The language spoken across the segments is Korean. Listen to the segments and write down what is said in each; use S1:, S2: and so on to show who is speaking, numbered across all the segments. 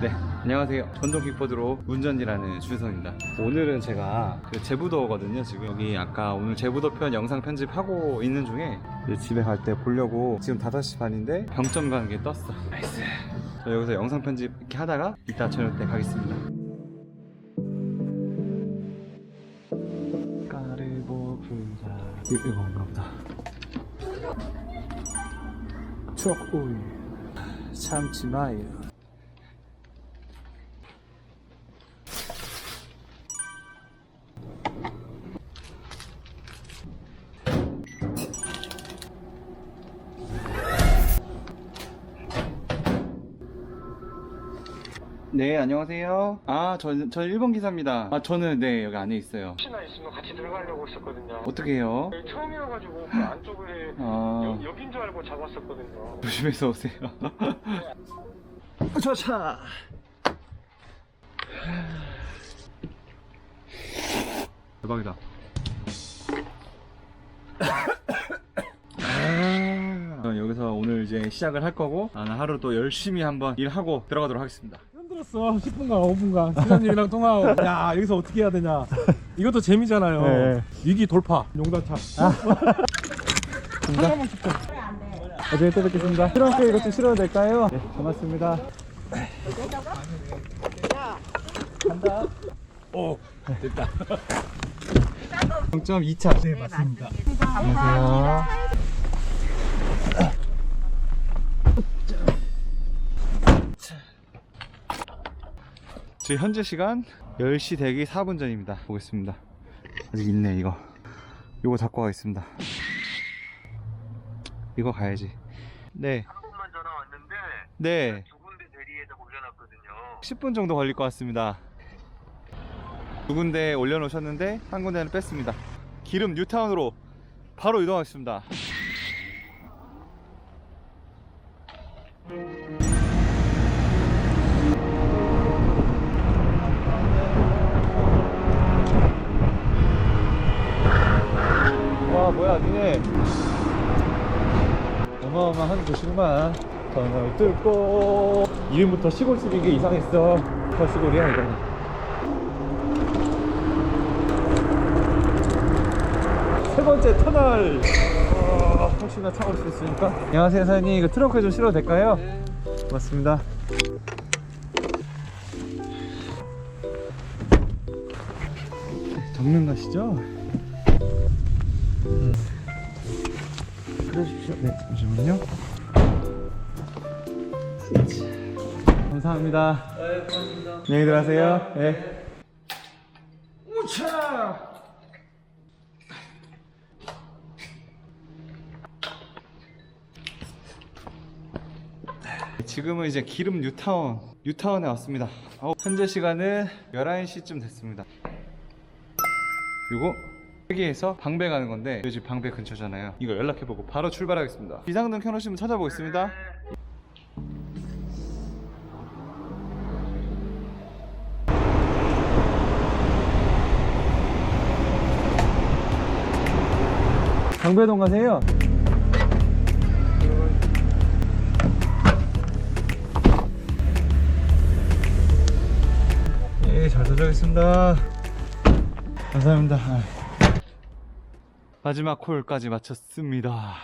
S1: 네, 안녕하세요. 전동 킥보드로 운전이라는 주선입니다. 오늘은 제가 그 제부도거든요. 지금 여기 아까 오늘 제부도 편 영상 편집하고 있는 중에 집에 갈 때 보려고 지금 5시 반인데 병점 가는 게 떴어. 나이스. 저 여기서 영상 편집 이렇게 하다가 이따 저녁 때 가겠습니다. 까르보 분사 이건가 보다. 추억 오이 참치 마요. 네, 안녕하세요. 아, 저, 저 1번 기사입니다. 아, 저는 네, 여기 안에 있어요.
S2: 혹시나 있으면 같이 들어가려고 했었거든요.
S1: 어떻게 해요?
S2: 여기 처음이어가지고 그 안쪽에
S1: 아,
S2: 여, 여긴 줄 알고 잡았었거든요.
S1: 조심해서 오세요. 저 차. 대박이다. 아, 여기서 오늘 이제 시작을 할 거고 나는 하루 또 열심히 한번 일하고 들어가도록 하겠습니다.
S3: 힘들었어. 10분간 5분간 기자님이랑 통화하고. 야 여기서 어떻게 해야 되냐. 이것도 재미잖아요.
S1: 네.
S3: 위기 돌파. 용단차. 하나만 찍자
S1: 나중에 또 뵙겠습니다. 트렁크에 이것 좀 실어도 될까요? 네, 고맙습니다.
S3: 오 됐다
S1: 0.2차.
S3: 네 맞습니다
S1: 안녕하세요. 지금 현재 시간 10시 대기 4분 전입니다. 보겠습니다. 아직 있네, 이거. 이거 잡고 가겠습니다. 이거 가야지. 네. 네.
S2: 두 군데 대리에다 올려놨거든요.
S1: 10분 정도 걸릴 것 같습니다. 두 군데 올려놓으셨는데 한 군데는 뺐습니다. 기름 뉴타운으로 바로 이동하겠습니다. 와 뭐야 니네. 어마어마한 곳이구만. 터널 뚫고. 이름부터 시골 쓰는 게 이상했어. 서시골이야 이거 세 번째 터널 어, 혹시나 차올 수 있으니까 안녕하세요 사장님 이거 트렁크에 좀 실어도 될까요? 고맙습니다 정면 가시죠? 그러십시오 네 잠시만요. 감사합니다. 네, 고맙습니다. 안녕히 들어가세요. 네. 우차! 지금은 이제 기름 뉴타운, 뉴타운에 왔습니다. 어, 현재 시간은 11시쯤 됐습니다. 그리고 여기에서 방배 가는 건데 요즘 방배 근처잖아요. 이거 연락해보고 바로 출발하겠습니다. 비상등 켜놓으시면 찾아보겠습니다. 방배동 가세요. 도착했습니다. 감사합니다. 아. 마지막 콜까지 마쳤습니다.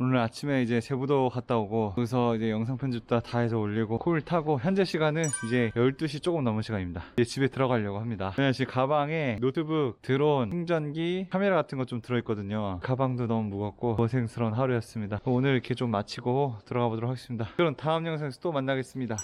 S1: 오늘 아침에 이제 제부도 갔다 오고 거기서 이제 영상 편집도 다 해서 올리고 콜 타고 현재 시간은 이제 12시 조금 넘은 시간입니다. 이제 집에 들어가려고 합니다. 왜냐면 지금 가방에 노트북, 드론, 충전기, 카메라 같은 거 좀 들어있거든요. 가방도 너무 무겁고 고생스러운 하루였습니다. 오늘 이렇게 좀 마치고 들어가 보도록 하겠습니다. 그럼 다음 영상에서 또 만나겠습니다.